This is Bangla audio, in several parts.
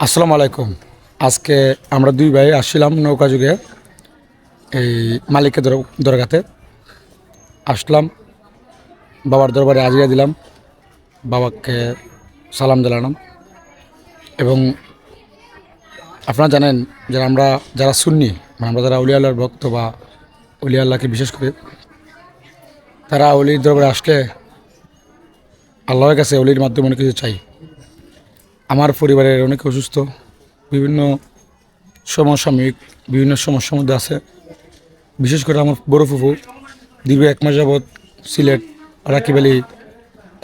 আসসালামু আলাইকুম। আজকে আমরা দুই ভাই আসছিলাম নৌকা যুগে, এই মালিকের দর- দরগাতে। আসলাম, বাবার দরবারে আজিয়া দিলাম, বাবাকে সালাম দিলাম এবং আপনারা জানেন যে আমরা যারা সুন্নি মানে আমরা যারা উলিয়া আল্লাহর ভক্ত বা উলিয়া আল্লাহকে বিশেষ করে, তারা অলির দরবারে আসলে আল্লাহর কাছে অলির মাধ্যমে অনেক কিছু চাই। আমার পরিবারের অনেক অসুস্থ, বিভিন্ন সমসাময়িক, বিভিন্ন সমস্যার মধ্যে আছে। বিশেষ করে আমার বড় ফুফু, দীর্ঘ এক মাস যাবৎ সিলেট, রাকিব আলী,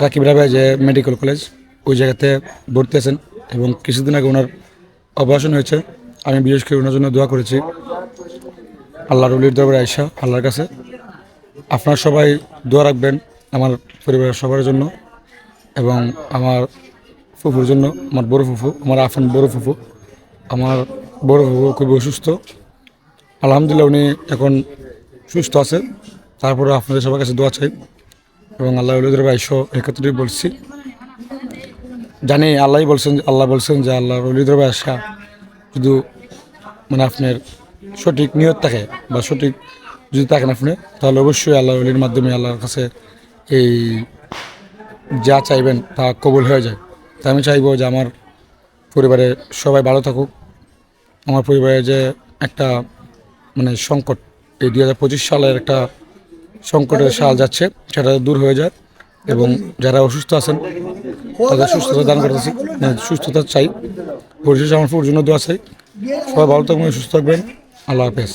রাকিব রাবে যে মেডিকেল কলেজ, ওই জায়গাতে ভর্তি আছেন এবং কিছুদিন আগে ওনার অপারেশন হয়েছে। আমি বিশেষ করে ওনার জন্য দোয়া করেছি। আল্লাহর অলির দরবারে আয়সা আল্লাহর কাছে। আপনারা সবাই দোয়া রাখবেন আমার পরিবারের সবার জন্য এবং আমার ফুফুর জন্য আমার বড় ফুফু, আমার আফান বড় ফুফু, আমার বড় ফুফু খুবই অসুস্থ। আলহামদুলিল্লাহ উনি এখন সুস্থ আছে। তারপরে আপনাদের সবার কাছে দোয়া চাই এবং আল্লাহ উলিদের বাইশো একত্রিত বলছি। জানি আল্লাহ বলছেন আল্লাহ বলছেন যে আল্লাহ উলিদের আসা শুধু মানে আপনার সঠিক নিয়ত থাকে বা সঠিক যদি থাকেন আপনি, তাহলে অবশ্যই আল্লাহ উলির মাধ্যমে আল্লাহর কাছে এই যা চাইবেন তা কবুল হয়ে যায়। তাই আমি চাইব যে আমার পরিবারে সবাই ভালো থাকুক। আমার পরিবারে যে একটা মানে সংকট, এই দু হাজার পঁচিশ সালের একটা সংকটের সাল যাচ্ছে, সেটা দূর হয়ে যায় এবং যারা অসুস্থ আছেন, তাদের সুস্থতা দান করতেছি। সুস্থতা চাই। পরিশেষে আমার জন্য দোয়া চাই। সবাই ভালো থাকবেন, সুস্থ থাকবেন। আল্লাহ হাফেজ।